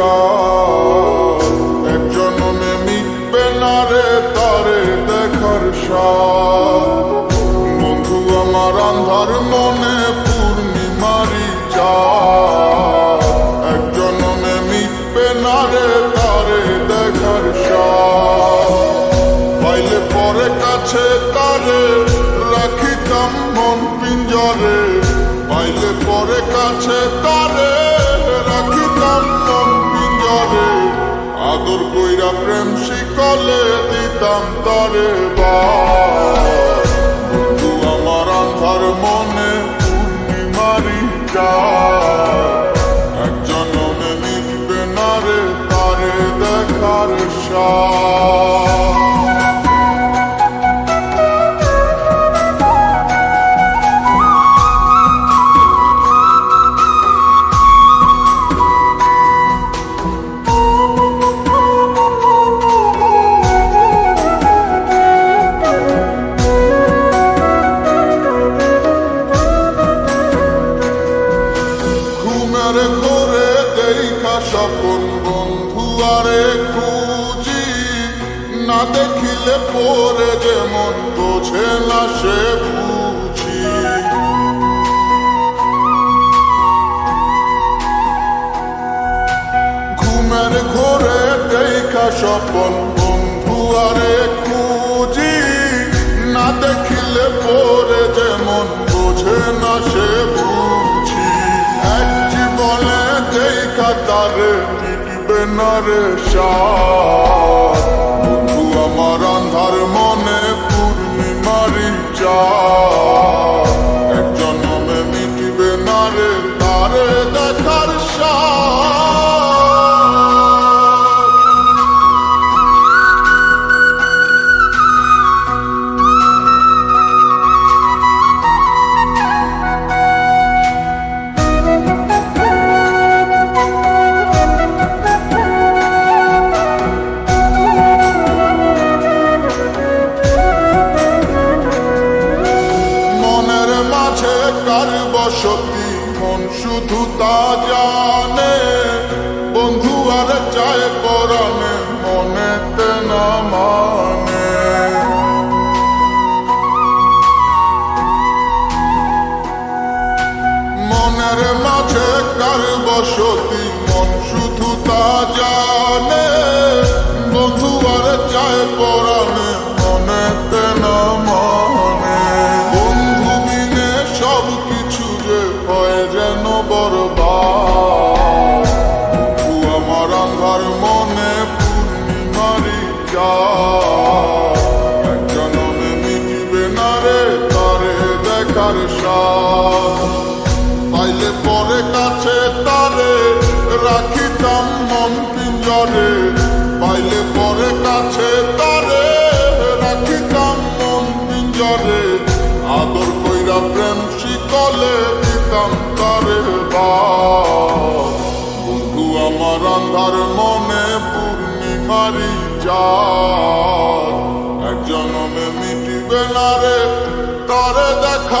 পূর্ণিমারি এক জনমে তারে দেখার বন্ধু আমার আন্ধার মনে পূর্ণিমারি চাঁদ এক জনমে মিটবে না রে তারে দেখার পরে কাছে তারে রাখিতাম মন পিঞ্জরে পাইলে পরে কাছে তারে রাখিতাম কইরা প্রেম শিকলে দিতাম তারে আমার আন্ধার মনে পূর্ণিমারি চাঁদ। এক জনমে না রে, তারে দেখার সাথ স্বপন বন্ধু আরে খুঁজি, না দেখিলে পরে যেমন বোঝে না সে বুঝি। ঘুমের ঘরে দেখা স্বপন বন্ধু আরে খুঁজি, না দেখিলে পরে যেমন বোঝে না সে না রে বন্ধু আমার আন্ধার মনে পূর্ণিমারি চাঁদ শুধু তা জানে, বন্ধু আর চায় পরাণে, মনেতে না মানে। মনের মাঝে কার বসতি, মন শুধু তা জানে। দেখার সাথ? পাইলে পরে কাছে তারে রাখিতাম মন পিঞ্জরে। পাইলে পরে কাছে তারে রাখিতাম মন পিঞ্জরে। আদর কইরা প্রেম শিকলে দিতাম তারে বন্ধু, আমার আন্ধার মনে পূর্ণিমারি চাঁদ এক জনমে মিটিবে না রে, তারে সাথ